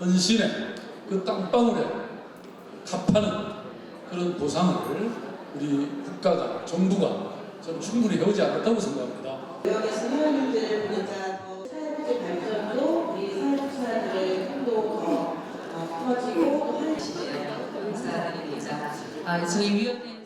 헌신의 그 땅방울에 갚하는 그런 보상을 우리 국가가, 정부가 저는 충분히 해오지 않았다고 생각합니다. 지역에서 회원님들을 보니까 더 사회복지 발전도 우리 사회복지사들의 힘도 더 어, 커지고 또 활- 감사드립니다. 아, 저희 위원회